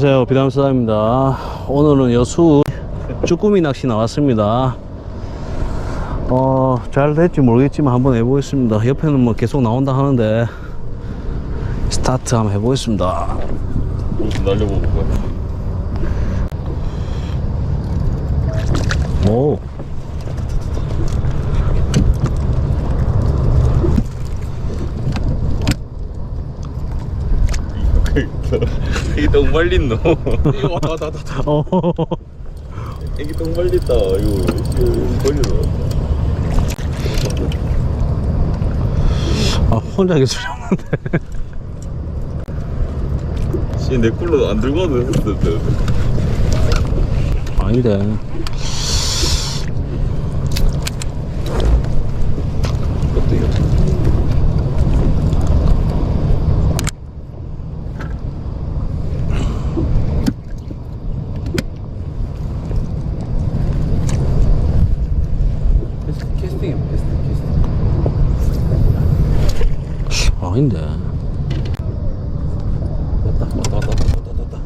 안녕하세요. 비담수다입니다. 오늘은 여수 쭈꾸미 낚시 나왔습니다. 어, 잘 될지 모르겠지만 한번 해보겠습니다. 옆에는 뭐 계속 나온다 하는데 스타트 한번 해보겠습니다. 옷 날려보고. 가. 오 애기 똥 말린 놈. 이거 왔다 왔다 왔다. 어, 애기 똥 말렸다. 이거 걸려. 아 혼자 계속 잡는데 씨내 꿀로 안 들고 때. 아닌데 어때요? 캐스팅이야 캐스팅 캐스팅. 아닌데 왔다 왔다 왔다 왔다 왔다 왔다.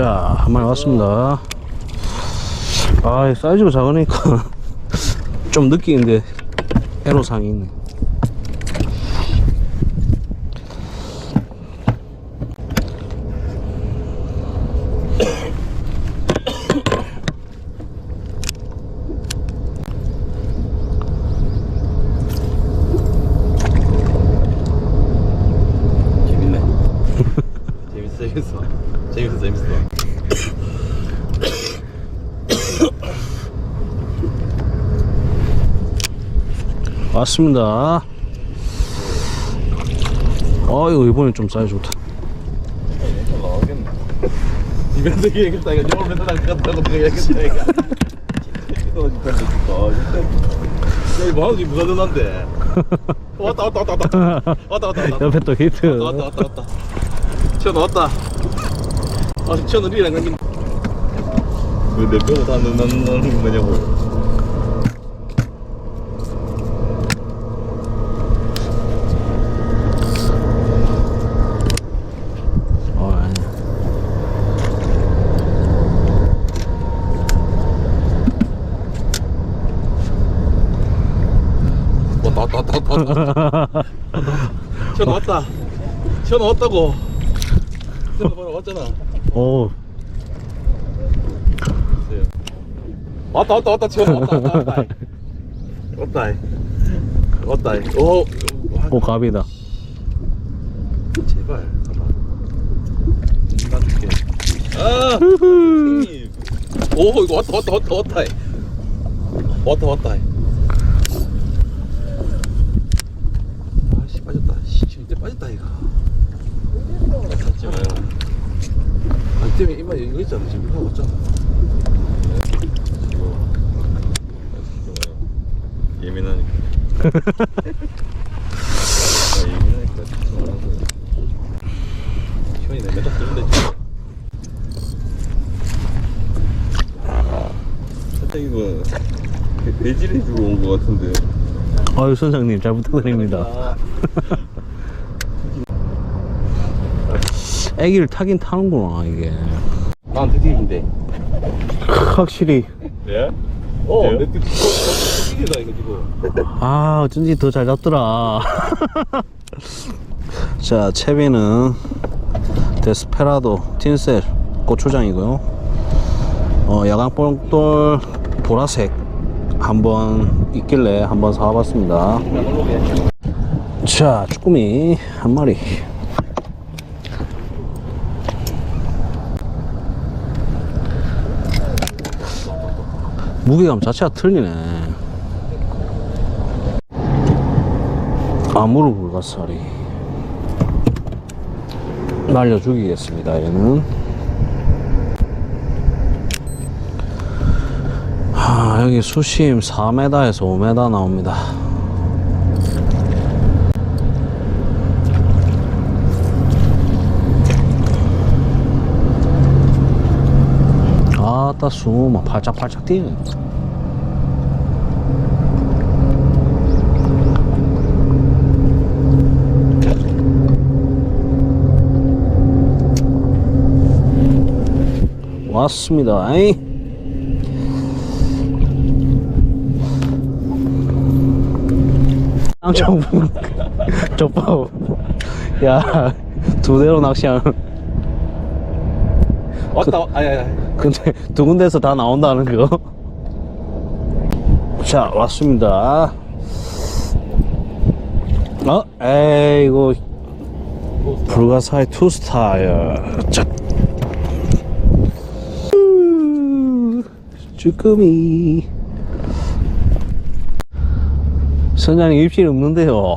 자, 한 마리 왔습니다. 아, 사이즈가 작으니까 좀 느끼는데 애로상이 있네. 왔습니다. 아이고, 이번엔 좀 사이즈 좋다. 나오겠네. 이벤트 얘기했다 이거 영어 맨날 안 갔다고 내가 얘기했다 이거. 마음이 전한데? 왔다 왔다 왔다 왔다 왔다 왔다 왔다 옆에 또 히트. 왔다 왔다 왔다. 튀어 나왔다. 아 튀어 우리랑 간긴. 왜내 뼈가 다 넣는 거냐고. 어, 왔다 왔다 왔다 왔다 왔다. 튀어 나왔다. 튀어 나왔다고. 튀어 나와 왔잖아. 오, 왔다 왔다 왔다 튀어 왔다 왔다 왔다. 왔다. 오. 오, 갑이다. 제발 가봐. 놔줄게. 아. 오 이거 왔다 왔다 왔다 왔다. 왔다 왔다. 아씨 빠졌다. 씨 진짜 빠졌다 이거. 찾지 마요. 아 때문에 이마 이거 있잖아 지금 하고 왔잖아. 예민하니까. 아, 예민하니까. 형이 내 뜨는데 지금. 살짝 이거 배- 배질해 주고 온 것 같은데. 아유, 선장님, 잘 부탁드립니다. 애기를 타긴 타는구나, 이게. 난 드디어인데. 확실히. 예? 어, 내 뜻, 이기다 이거 지금. 아 어쩐지 더 잘 잡더라 자 채비는 데스페라도 틴셀 고추장이고요 어 야광 뽕돌 보라색 한번 있길래 한번 사와봤습니다 자 쭈꾸미 한 마리 무게감 자체가 틀리네. 아무르 불가사리. 날려 죽이겠습니다 얘는. 아 여기 수심 4m에서 5m 나옵니다 왔다 숨어 팔짝팔짝 뛰는 왔습니다. 아이. 쌍정부 족밥 야두 대로 낚시하는. 왔다 아야야 근데 두 군데서 다 나온다는 거. 자, 왔습니다. 어? 에이고, 불가사의 투스타일. 자. 우, 쭈꾸미. 선장님 입질 없는데요.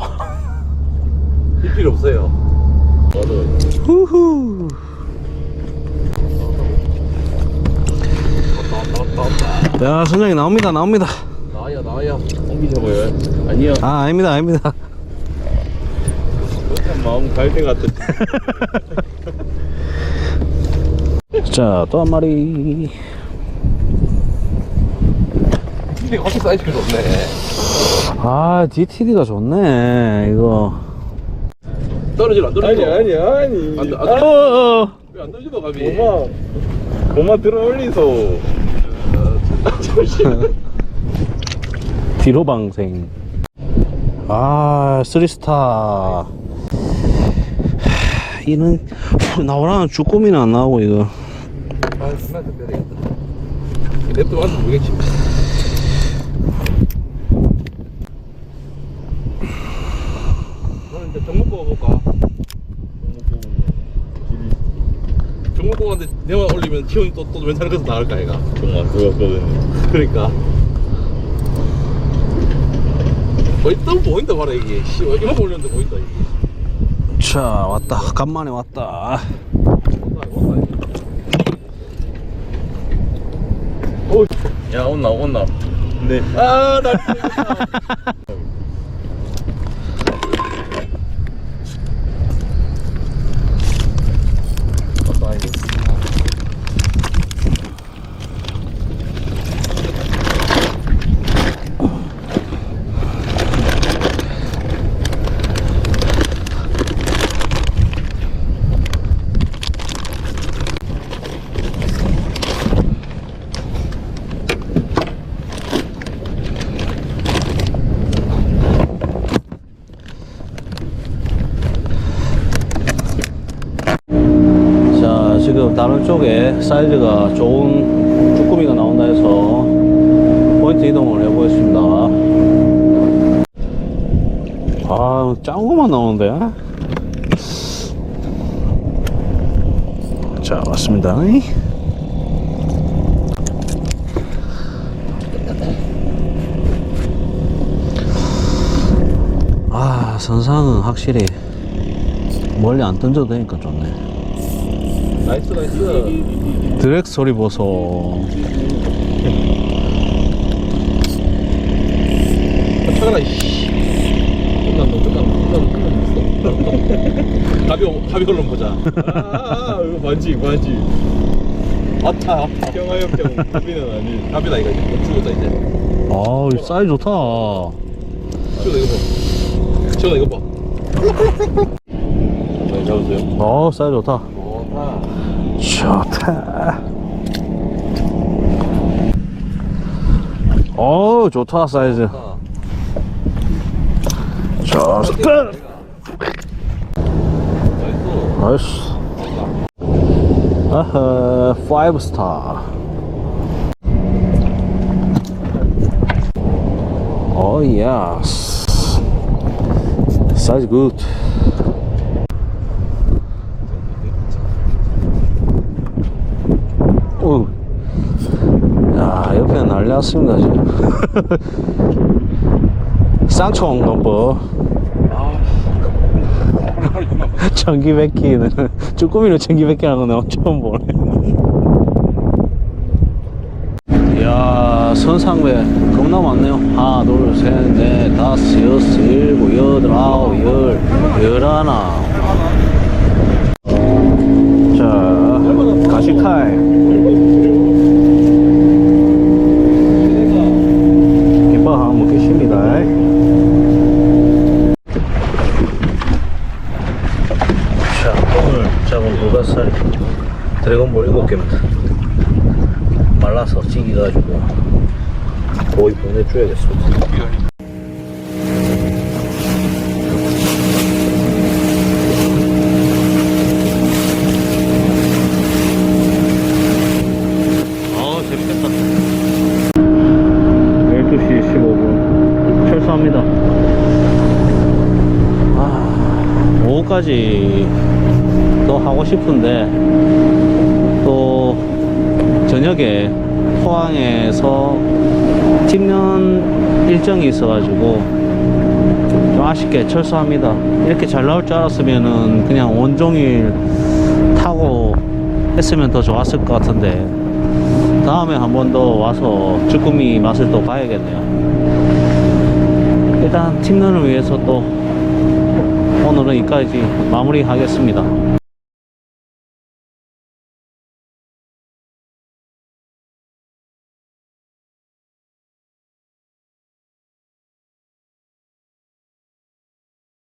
일 필요 없어요 맞아요 후후. 왔다 왔다 왔다 야, 선장님 나옵니다, 나옵니다. 나와요 나와요 옮기자고요 아니요 아, 아닙니다, 아닙니다. 참 마음 갈대 같은 자, 또 한 마리. 근데 커피 사이즈가 좋네 아, DTD가 좋네, 이거. 떨어지려 안 떨어지려 아니 아니 아니 안, 안, 어, 어, 어. 왜안 떨어지노 감이 고마 고마 들어 올리소 뒤로 방생. 아, 쓰리스타. 하, 이는 나오라는 주꾸미는 안 나오고 이거. 아 냅둬 완전 모르겠지 너는 이제 정목고 볼까? 정목고 가는데 올리면 티온이 또, 또 왼쪽 것서 나갈까 얘가? 정말 그거거든 그러니까. 또 보인다 봐라 이게. 씨 이만 올렸는데 보인다 이게. 자, 왔다. 간만에 왔다. 왔다, 이거. 오, 야 온나 온나. 근데 아, 나 왔다 이거 다른 쪽에 사이즈가 좋은 쭈꾸미가 나온다 해서 포인트 이동을 해보겠습니다. 아, 것만 나오는데. 자, 왔습니다. 아, 선상은 확실히 멀리 안 던져도 되니까 좋네. 나이스, 나이스. 드랙 소리 보소. 차가라, 이씨. 끝난다, 끝난다, 끝난다. 가벼, 가벼 얼른 보자. 아, 아, 아 이거 반지 반지 왔다, 왔다. 평화협정 고비는 아니 갑니다, 이거. 이제 죽었다, 이제. 아, 이 사이즈 좋다. 치워다, 이거 봐. 치워다, 이거 봐. 잘 잡으세요 어, 사이즈 좋다. 좋다. 좋다. 어, 좋다, 사이즈. 좋다. 나이스. 나이스. 아하, 5 스타. 오, 예스. 사이즈 굿. 오. 야, 났습니다, 지금. 쌍총 넘버. 전기 백기는 쭈꾸미로 전기 백기 하는 거 내가 처음 보네. 이야, 선상배 겁나 많네요. 하나, 둘, 셋, 넷, 다섯, 여섯, 일곱, 여덟, 아홉, 열, 열하나. 자, 가시 타임. 김밥 한번 먹겠습니다. 자, 오늘 잡은 불가사리 드래곤볼 7개입니다. 말라서 찌개가지고 거의 보내줘야겠습니다. 아 재밌겠다 12시 15분 철수합니다 아 오후 까지 또 하고 싶은데 또 저녁에 포항에서 팀면 일정이 있어가지고 좀 아쉽게 철수합니다 이렇게 잘 나올 줄 알았으면은 그냥 온종일 타고 했으면 더 좋았을 것 같은데 다음에 한 번 더 와서 쭈꾸미 맛을 또 봐야겠네요. 일단 팀런을 위해서 또 오늘은 여기까지 마무리 하겠습니다.